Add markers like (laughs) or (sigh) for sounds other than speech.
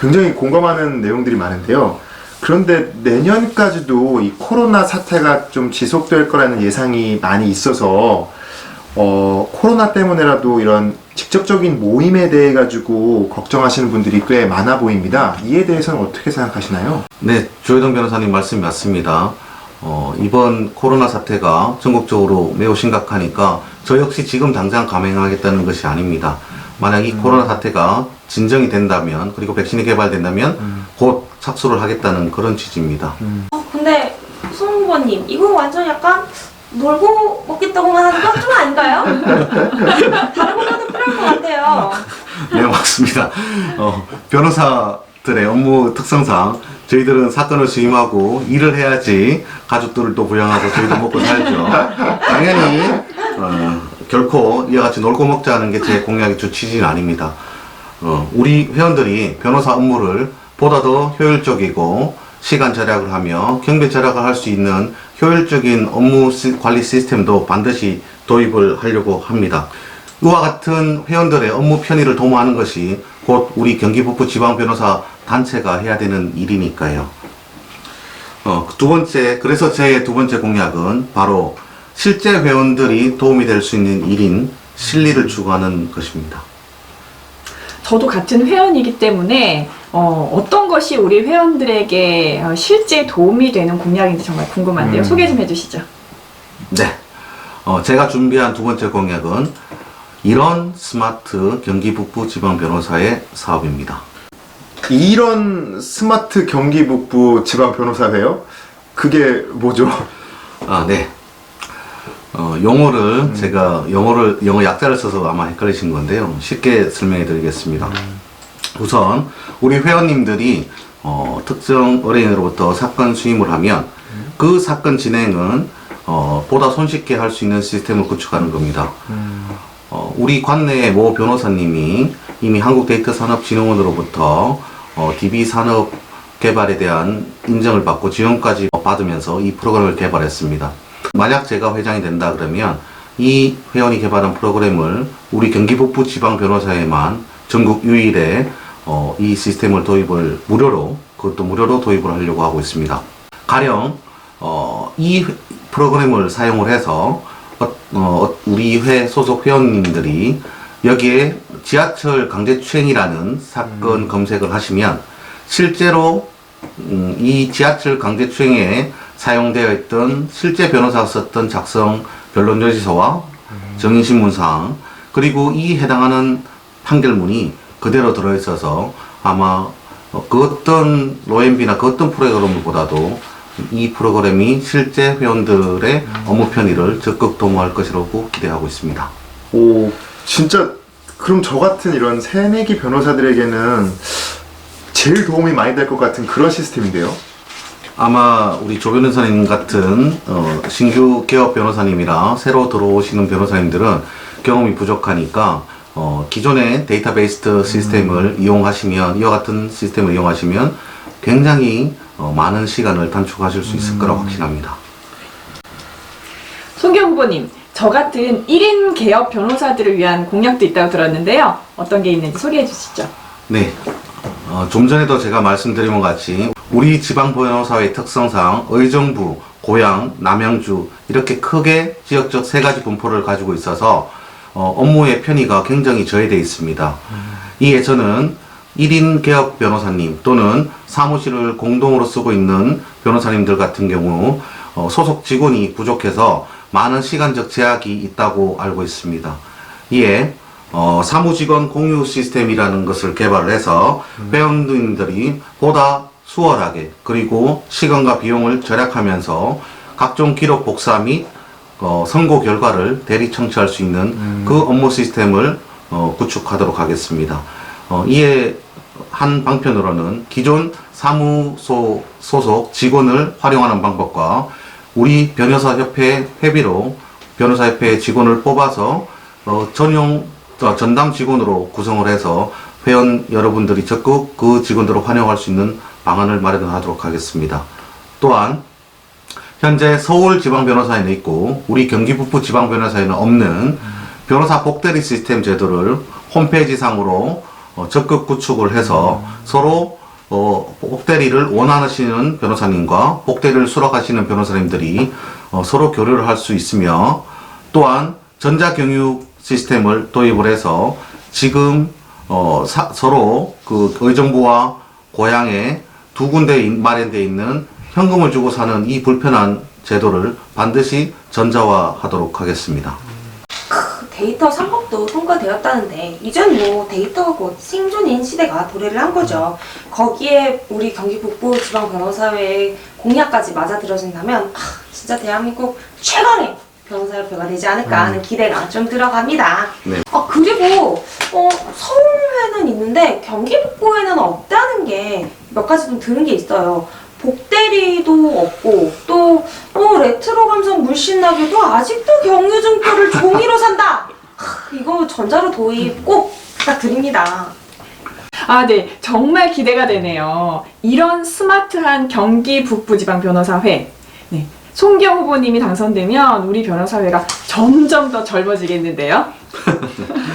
굉장히 공감하는 내용들이 많은데요. 그런데 내년까지도 이 코로나 사태가 좀 지속될 거라는 예상이 많이 있어서 어, 코로나 때문에라도 이런 직접적인 모임에 대해 가지고 걱정하시는 분들이 꽤 많아 보입니다. 이에 대해서는 어떻게 생각하시나요? 네, 조혜동 변호사님 말씀이 맞습니다. 어, 이번 코로나 사태가 전국적으로 매우 심각하니까 저 역시 지금 당장 감행하겠다는 것이 아닙니다. 만약 이 코로나 사태가 진정이 된다면 그리고 백신이 개발된다면 곧 착수를 하겠다는 그런 취지입니다. 어, 근데 송 후보님 이거 완전 약간 놀고 먹겠다고만 하는 건 좀 아닌가요? (laughs) 다른 것도 필요할 것 같아요. (laughs) 네, 맞습니다. 어, 변호사들의 업무 특성상 저희들은 사건을 수임하고 일을 해야지 가족들을 또 부양하고 저희도 먹고 살죠. 당연히 어, 결코 이와 같이 놀고 먹자는 게 제 공약의 주 취지는 아닙니다. 어, 우리 회원들이 변호사 업무를 보다 더 효율적이고 시간 절약을 하며 경비 절약을 할 수 있는 효율적인 업무 시- 관리 시스템도 반드시 도입을 하려고 합니다. 이와 같은 회원들의 업무 편의를 도모하는 것이 곧 우리 경기북부 지방변호사 단체가 해야 되는 일이니까요. 어, 두 번째, 그래서 제 두 번째 공약은 바로 실제 회원들이 도움이 될 수 있는 일인 실리를 추구하는 것입니다. 저도 같은 회원이기 때문에 어, 어떤 것이 우리 회원들에게 어, 실제 도움이 되는 공약인지 정말 궁금한데요. 음. 소개 좀 해주시죠. 네. 어, 제가 준비한 두 번째 공약은 이런 스마트 경기 북부 지방 변호사의 사업입니다. 이런 스마트 경기 북부 지방 변호사회요? 그게 뭐죠? 아, 네. 어, 용어를 제가 영어를 영어 약자를 써서 아마 헷갈리신 건데요. 쉽게 설명해 드리겠습니다. 우선 우리 회원님들이 어, 특정 어린이로부터 사건 수임을 하면 그 사건 진행은 어, 보다 손쉽게 할 수 있는 시스템을 구축하는 겁니다. 어, 우리 관내의 모 변호사님이 이미 한국데이터산업진흥원으로부터 어, DB 산업 개발에 대한 인정을 받고 지원까지 받으면서 이 프로그램을 개발했습니다. 만약 제가 회장이 된다 그러면 이 회원이 개발한 프로그램을 우리 경기북부 지방 변호사에만 전국 유일의 어, 이 시스템을 도입을 무료로 그것도 무료로 도입을 하려고 하고 있습니다. 가령 어, 이 회- 프로그램을 사용을 해서 어, 어, 우리 회 소속 회원님들이 여기에 지하철 강제추행이라는 사건 검색을 하시면 실제로 음, 이 지하철 강제 추행에 사용되어 있던 실제 변호사가 썼던 작성 변론 요지서와 정인신문상 그리고 이 해당하는 판결문이 그대로 들어있어서 아마 어, 그 어떤 로엔비나 그 어떤 프로그램보다도 이 프로그램이 실제 회원들의 업무 편의를 적극 도모할 것이라고 기대하고 있습니다. 오, 진짜 그럼 저 같은 이런 새내기 변호사들에게는 제일 도움이 많이 될 것 같은 그런 시스템인데요. 아마 우리 조 변호사님 같은 어, 신규 개업 변호사님이라 새로 들어오시는 변호사님들은 경험이 부족하니까 어, 기존의 데이터베이스 시스템을 이용하시면 이와 같은 시스템을 이용하시면 굉장히 어, 많은 시간을 단축하실 수 있을 거라고 확신합니다. 송경 후보님, 저 같은 1인 개업 변호사들을 위한 공약도 있다고 들었는데요. 어떤 게 있는지 소개해 주시죠. 네. 어, 좀 전에도 제가 말씀드린 것 같이 우리 지방 변호사의 특성상 의정부, 고양, 남양주 이렇게 크게 지역적 세 가지 분포를 가지고 있어서 어, 업무의 편의가 굉장히 저해되어 있습니다. 이에 저는 1인 개업 변호사님 또는 사무실을 공동으로 쓰고 있는 변호사님들 같은 경우 어, 소속 직원이 부족해서 많은 시간적 제약이 있다고 알고 있습니다. 이에 어, 사무직원 공유 시스템이라는 것을 개발을 해서 회원님들이 보다 수월하게 그리고 시간과 비용을 절약하면서 각종 기록 복사 및 어, 선고 결과를 대리 청취할 수 있는 그 업무 시스템을 어, 구축하도록 하겠습니다. 어, 이에 한 방편으로는 기존 사무소 소속 직원을 활용하는 방법과 우리 변호사 협회 회비로 변호사 협회 직원을 뽑아서 어, 전용 어, 전담 직원으로 구성을 해서 회원 여러분들이 적극 그 직원들을 활용할 수 있는 방안을 마련하도록 하겠습니다. 또한 현재 서울 지방변호사에는 있고 우리 경기북부 지방변호사에는 없는 변호사 복대리 시스템 제도를 홈페이지상으로 어, 적극 구축을 해서 서로 어, 복대리를 원하시는 변호사님과 복대리를 수락하시는 변호사님들이 어, 서로 교류를 할 수 있으며 또한 전자경육 시스템을 도입을 해서 지금 어, 사- 서로 그 의정부와 고향에 두 군데 인- 마련되어 있는 현금을 주고 사는 이 불편한 제도를 반드시 전자화하도록 하겠습니다. 그 데이터 3법도 통과되었다는데 이젠 뭐 데이터가 곧 생존인 시대가 도래를 한 거죠. 거기에 우리 경기 북부 지방 변호사회의 공약까지 맞아들여진다면 아, 진짜 대한민국 최강의 변호사협회가 되지 않을까 하는 기대가 좀 들어갑니다. 네. 아 그리고 어, 서울회는 있는데 경기 북부에는 없다는 게 몇 가지 좀 들은 게 있어요. 복대리도 없고 또 어, 레트로 감성 물씬 나게도 아직도 경유증표를 종이로 산다. 하, 이거 전자로 도입 꼭 부탁드립니다. 아, 네. 정말 기대가 되네요. 이런 스마트한 경기 북부지방 변호사회. 네. 송경 후보님이 당선되면 우리 변호사회가 점점 더 젊어지겠는데요. (laughs)